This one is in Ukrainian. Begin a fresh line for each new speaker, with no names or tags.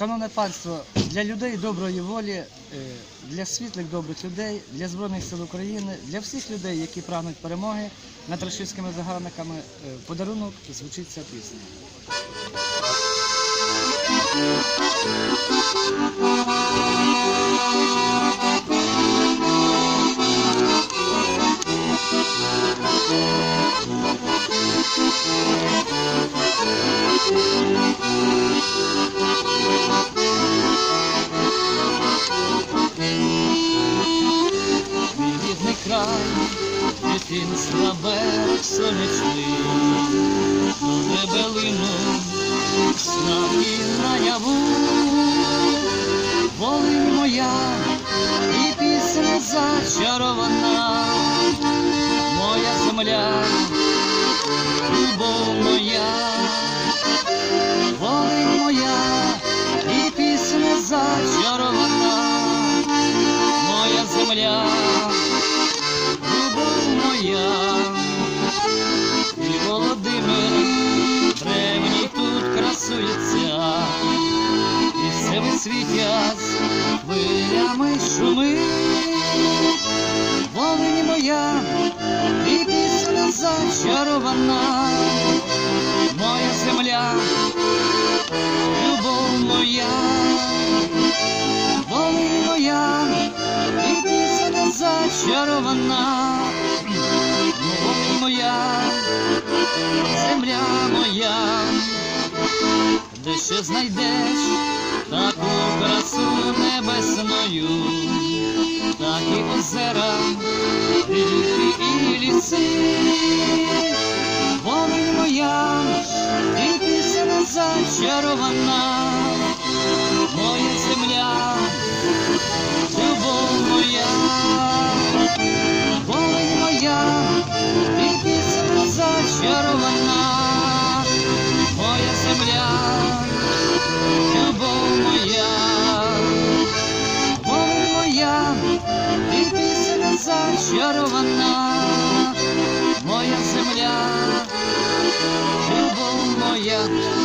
Шановне панство, для людей доброї волі, е, для світлих добрих людей, для Збройних сил України, для всіх людей, які прагнуть перемоги над рашистськими загарбниками, е, подарунок звучить ця пісня. Мій дитинства берег сонячний, небелину, і наяву, все хвилями шуми. Волинь моя, і пісня зачарована, моя земля, любов моя. Волинь моя, і пісня зачарована, Волинь моя, земля моя, де ще знайдеш таку красу небесною, такі озера, ріки і ліси, Волинь моя, і пісня зачарована, моя земля, любов моя, Волинь моя. Hallelujah.